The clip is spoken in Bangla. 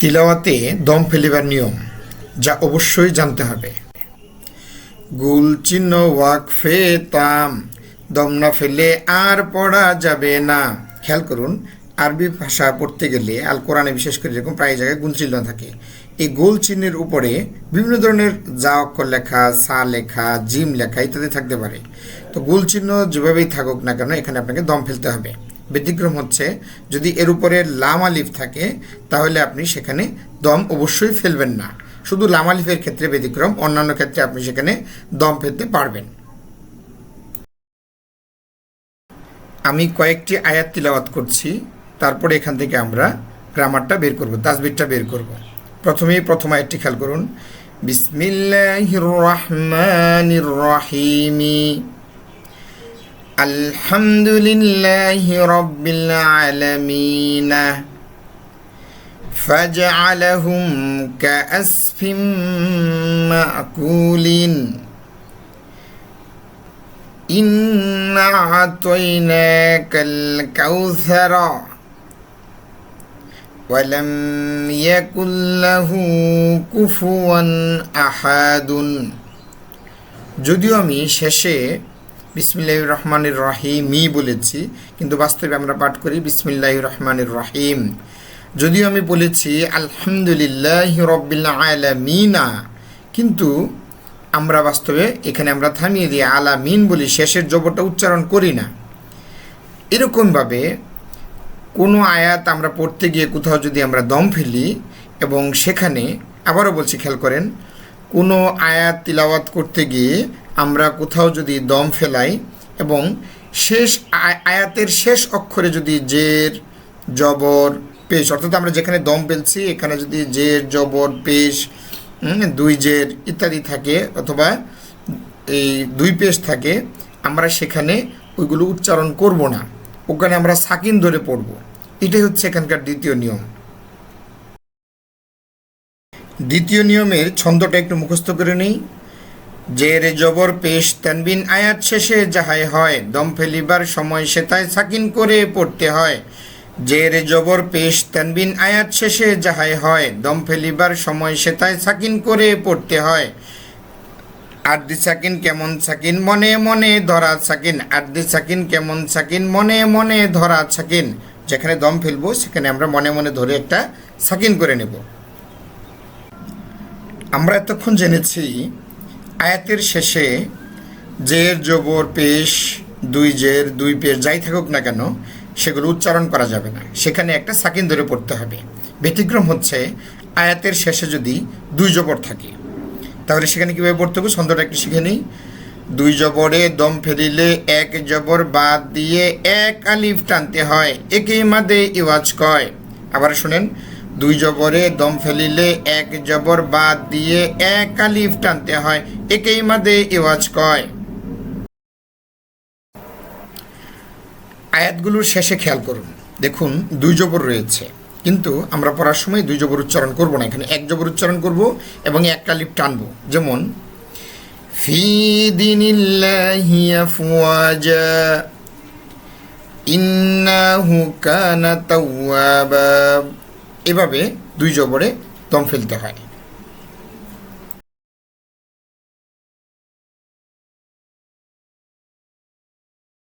তিলাওয়াতে দম ফেলিবার নিয়ম, যা অবশ্যই জানতে হবে। গুল চিহ্ন ওয়াকফে তাম, দম না ফেলে আর পড়া যাবে না। খেয়াল করুন, আরবি ভাষা পড়তে গেলে আল কোরআনে বিশেষ করে যেরকম প্রায় জায়গায় গুল চিহ্ন থাকে। এই গোল চিহ্নের উপরে বিভিন্ন ধরনের যা অক্ষর লেখা, সা লেখা, জিম লেখা ইত্যাদি থাকতে পারে। তো গোল চিহ্ন যেভাবেই থাকুক না কেন, এখানে আপনাকে দম ফেলতে হবে। ব্যতিক্রম হচ্ছে, যদি এর উপরে লাম আলিফ থাকে, তাহলে আপনি সেখানে দম অবশ্যই ফেলবেন না। শুধু লাম আলিফের ক্ষেত্রে ব্যতিক্রম, অন্যান্য ক্ষেত্রে আপনি সেখানে দম ফেলতে পারবেন। আমি কয়েকটি আয়াত তিলাওয়াত করছি, তারপরে এখান থেকে আমরা গ্রামারটা বের করব তাজবিরটা বের করব। প্রথমেই প্রথম আয়াতটি খেয়াল করুন। বিসমিল্লাহির রহমানির রহিমি। আলহামদুলিল্লাহি রাব্বিল আলামিন فجعلهم كأسف مأكول إنا أعطيناك الكوثر ولم يكن له كفوا أحد যদিও আমি শেষে বিসমিল্লাহ রহমানির রহিমই বলেছি, কিন্তু বাস্তবে আমরা পাঠ করি বিসমিল্লাহ রহমানির রহিম যদিও আমি বলেছি, আলহামদুলিল্লাহ রব্বিল আলামিনা, কিন্তু আমরা বাস্তবে এখানে আমরা থামিয়ে দিয়ে আলামিন বলি শেষের জবরটা উচ্চারণ করি না। এরকমভাবে কোনো আয়াত আমরা পড়তে গিয়ে কোথাও যদি আমরা দম ফেলি, এবং সেখানে আবারও বলছি, খেয়াল করেন কোনো আয়াত তিলাওয়াত করতে গিয়ে আমরা কোথাও যদি দম ফেলাই এবং শেষ আয়- আয়াতের শেষ অক্ষরে যদি জের, জবর, পেশ, অর্থাৎ আমরা যেখানে দম ফেলছি, এখানে যদি জের, জবর, পেশ দুই জের ইত্যাদি থাকে অথবা এই দুই পেশ থাকে, আমরা সেখানে ওইগুলো উচ্চারণ করব না। ওখানে আমরা সাকিন ধরে পড়ব। এটাই হচ্ছে এখানকার দ্বিতীয় নিয়ম। দ্বিতীয় নিয়মের ছন্দটা একটু মুখস্থ করে নিই। জের জবর পেশ তানবিন আয়াত শেষে, যাহাই হয়, দম ফেলিবার সময় সেতায় সাকিন করে পড়তে হয়। জের জবর পেশ তানবিন আয়াত শেষে, যাহাই হয়, দম ফেলিবার সময় সেতায় সাকিন করে পড়তে হয়। আর্দি সাকিন কেমন সাকিন, মনে মনে ধরা সাকিন। আর্দি সাকিন কেমন সাকিন, মনে মনে ধরা সাকিন। যেখানে দম ফেলব, সেখানে আমরা মনে মনে ধরে একটা সাকিন করে নেব। আমরা এতক্ষণ জেনেছি আয়াতের শেষে জের জবর পেশ, দুই জের, দুই পেশ, যাই থাকুক না কেন, সেগুলো উচ্চারণ করা যাবে না। সেখানে একটা সাকিন ধরে পড়তে হবে। ব্যতিক্রম হচ্ছে আয়াতের শেষে যদি দুই জবর থাকে। তাহলে সেখানে কীভাবে পড়তে হবে? ছন্দটা একটু শিখে নিই। দুই জবরে দম ফেলিলে এক জবর বাদ দিয়ে এক আলিফ টানতে হয়। একেই মাদে ইওয়াজ কয়। আবার শুনেন দুই জবরে দম ফেলিলে এক জবর বাদ দিয়ে এক আলিফ টানতে হয়। একেই মাদে ইওয়াজ কয়। আয়াতগুলোর শেষে খেয়াল করুন। দেখুন, দুই জবর রয়েছে। কিন্তু আমরা পড়ার সময় দুই জবর উচ্চারণ করব না এখানে। এক জবর উচ্চারণ করব এবং এক কালিপ টানব। যেমন, ফি দিনিল্লাহি আফওয়াজা, ইন্নাহু কানা তাওয়াবা। এভাবে দুই জবরে দম ফেলতে হয়।